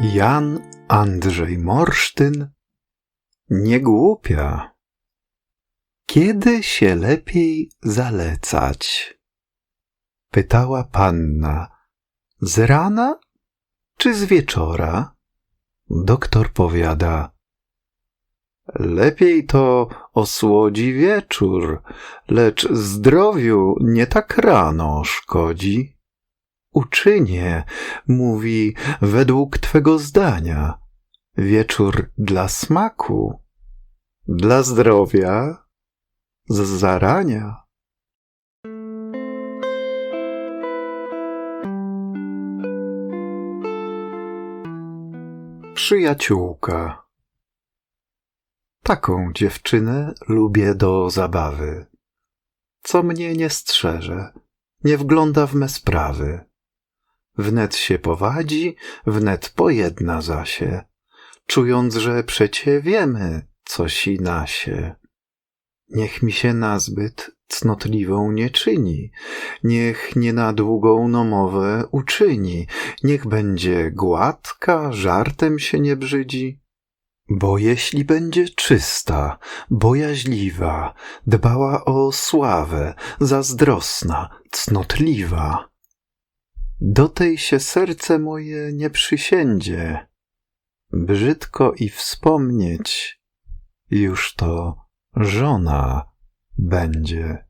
Jan Andrzej Morsztyn nie głupia. Kiedy się lepiej zalecać? Pytała panna. Z rana czy z wieczora? Doktor powiada. Lepiej to osłodzi wieczór, lecz zdrowiu nie tak rano szkodzi. Uczynię, mówi, według twego zdania. Wieczór dla smaku, dla zdrowia, z zarania. Przyjaciółka. Taką dziewczynę lubię do zabawy, co mnie nie strzeże, nie wgląda w me sprawy. Wnet się powadzi, wnet pojedna zasie, czując, że przecie wiemy, coś i nasie. Niech mi się nazbyt cnotliwą nie czyni, niech nie na długą nomowę uczyni, niech będzie gładka, żartem się nie brzydzi. Bo jeśli będzie czysta, bojaźliwa, dbała o sławę, zazdrosna, cnotliwa, do tej się serce moje nie przysiędzie. Brzydko i wspomnieć, już to żona będzie.